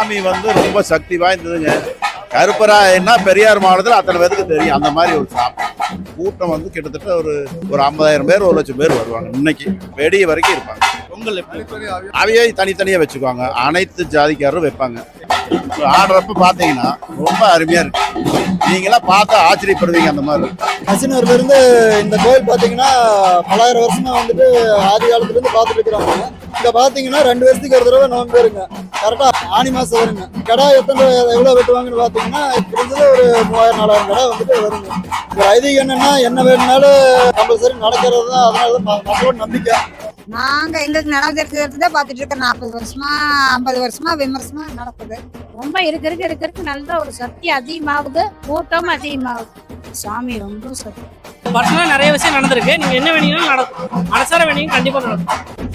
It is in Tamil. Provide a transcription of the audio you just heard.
சாமி வந்து ரொம்ப சக்தி வாய்ந்ததுங்க. கருப்பராயன்னா பெரியார் மாவட்டத்தில் அத்தனை பேருக்கு தெரியும். அந்த மாதிரி ஒரு சாமி. கூட்டம் வந்து கிட்டத்தட்ட ஒரு ஒரு ஐம்பதாயிரம் பேர் ஒரு லட்சம் பேர் வருவாங்க. இன்னைக்கு வெடிய வரைக்கும் இருப்பாங்க. பொங்கல் அவையே தனித்தனியாக வச்சுக்குவாங்க. அனைத்து ஜாதிக்காரரும் வைப்பாங்க. ஆடுறப்ப பார்த்தீங்கன்னா ரொம்ப அருமையாக இருக்கு. நீங்களாம் பார்த்து ஆச்சரியப்படுவீங்க அந்த மாதிரி. கசினூர்லேருந்து இந்த கோயில் பார்த்தீங்கன்னா பலாயிரம் வருஷமாக வந்துட்டு ஆதி காலத்துலேருந்து பார்த்துட்டு இருக்கிறாங்க. இங்க பாத்தீங்கன்னா ரெண்டு வருஷத்துக்கு ஒரு தடவை நோம்பு வருங்க. கரெக்டா ஆனி மாசம் வருங்க. கடை எத்தனை எவ்வளவு வெட்டுவாங்கன்னு பாத்தீங்கன்னா குறைஞ்சது ஒரு மூவாயிரம் நாலாயிரம் கடை வந்துட்டு வருங்க. ஒரு ஐதீகம் என்னன்னா என்ன வேணும்னாலும் கம்பல்சரி நடக்கிறது தான். அதனால மக்களோட நம்பிக்கை. நாங்க எங்களுக்கு நடந்துருக்கிறது தான் பார்த்துட்டு இருக்கோம். நாற்பது வருஷமா ஐம்பது வருஷமா விமர்சனமா நடக்குது. ரொம்ப இருக்க இருக்க இருக்க இருக்க. நல்ல ஒரு சக்தி அதிகமாகுது. கூட்டம் அதிகமாகுது. சாமி ரொம்ப சக்தி. பர்சனலாக நிறைய விஷயம் நடந்திருக்கு. நீங்கள் என்ன வேணீங்களும் நடக்கும். மனசார வேணீங்க கண்டிப்பாக நடக்கும்.